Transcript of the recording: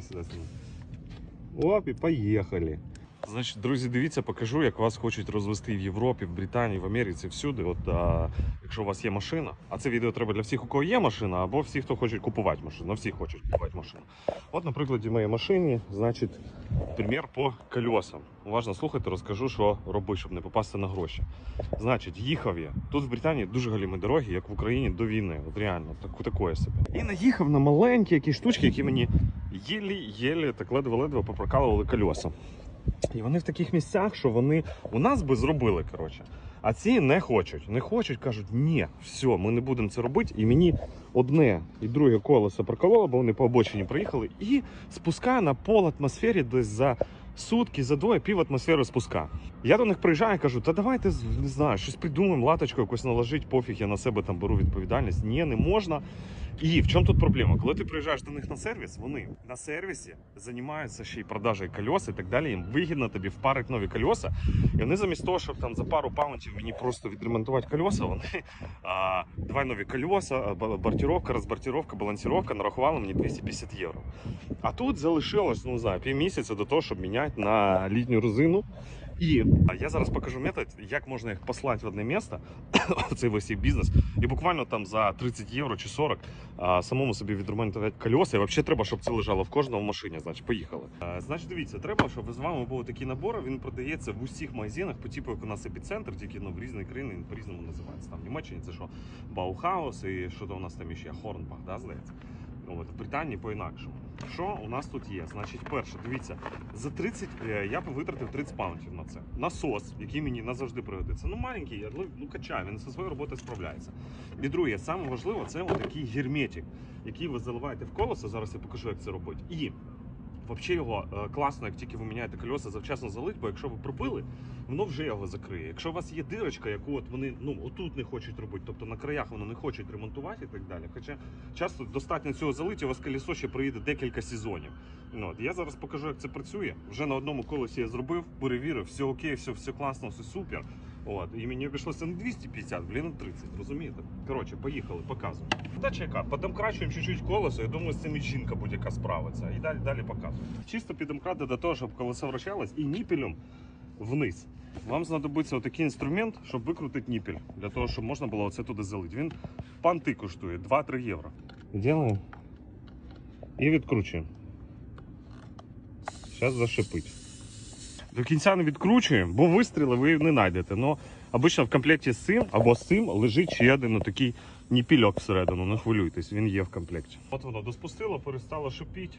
Іди сюди. Оп, і поїхали. Значить, друзі, дивіться, покажу, як вас хочуть розвести в Європі, в Британії, в Америці, всюди. От а, якщо у вас є машина, а це відео треба для всіх, у кого є машина, або всіх, хто хоче купувати машину. Ну, всі хочуть купувати машину. От, на прикладі моєї машини, значить, примір по колесам. Уважно слухайте, розкажу, що робити, щоб не попасти на гроші. Значить, їхав я. Тут в Британії дуже галімі дороги, як в Україні до війни. От реально, так, такое собі. І наїхав на маленькі якісь штучки, які мені єлі-єлі так ледве-ледве попрокалували колеса. І вони в таких місцях, що вони у нас би зробили, коротше. А ці не хочуть. Не хочуть, кажуть, ні, все, ми не будемо це робити. І мені одне і друге колесо прокололо, бо вони по обочині приїхали, і спускає на пол атмосфері десь за сутки, за двоє пів атмосфери спуска. Я до них приїжджаю і кажу, та давайте не знаю, щось придумаємо, латочку якось наложить, пофіг, я на себе там беру відповідальність. Ні, не можна. І в чому тут проблема? Коли ти приїжджаєш до них на сервіс, вони на сервісі займаються ще й продажею кольос і так далі. Їм вигідно тобі впарити нові кольоса. І вони замість того, щоб там за пару паунтів мені просто відремонтувати кольоса, вони а, давай нові кольоса, а, ба- бортировка, розбортировка, балансировка нарахували мені 250 євро. А тут залишилось, ну не півмісяця до того, щоб міняти на літню резину. І я зараз покажу метод, як можна їх послати в одне місце, цей весь бізнес, і буквально там за 30 євро чи 40 а, самому собі відремонтувати колеса. І взагалі треба, щоб це лежало в кожному машині. Значить, поїхали. Значить, дивіться, треба, щоб з вами був такий набор. Він продається в усіх магазинах, по типу як у нас епіцентр, тільки ну, в різні країни він по-різному називається. Там в Німеччині це що Баухаус і що то у нас там ще Хорнбах, да, здається. От, в Британії по-інакшому. Що у нас тут є? Значить, перше, дивіться, за 30 е, я витратив 30 паунтів на це. Насос, який мені назавжди пригодиться. Ну, маленький, але ну качає, він зі своєю роботою справляється. І друге, саме важливо, це отакий герметик, який ви заливаєте в колесо. Зараз я покажу, як це робити. І Взагалі його е, класно, як тільки ви міняєте колеса, завчасно залить, бо якщо ви пробили, воно вже його закриє. Якщо у вас є дирочка, яку от вони ну отут не хочуть робити, тобто на краях воно не хочуть ремонтувати і так далі. Хоча часто достатньо цього залити, у вас колесо ще проїде декілька сезонів. Ну, от, я зараз покажу, як це працює. Вже на одному колесі я зробив, перевірив, все окей, все, все класно, все супер. От, і мені обійшлося не 250, блін, а 30, розумієте? Коротше, поїхали, показую. Задача яка? Подемкрачуємо чуть-чуть колесо, я думаю, з цим і жінка будь-яка справиться. І далі, далі показую. Чисто підемкрати до того, щоб колесо вращалось і ніпелем вниз. Вам знадобиться отакий інструмент, щоб викрутити ніпель, для того, щоб можна було оце туди залити. Він панти коштує 2-3 євро. Ділаємо і відкручуємо. Зараз зашипить. До кінця не відкручуємо, бо вистріли ви не знайдете. Но обично в комплекті з цим або з цим лежить ще один такий ніпільок всередину. Не хвилюйтесь, він є в комплекті. От воно доспустило, перестало шипіти.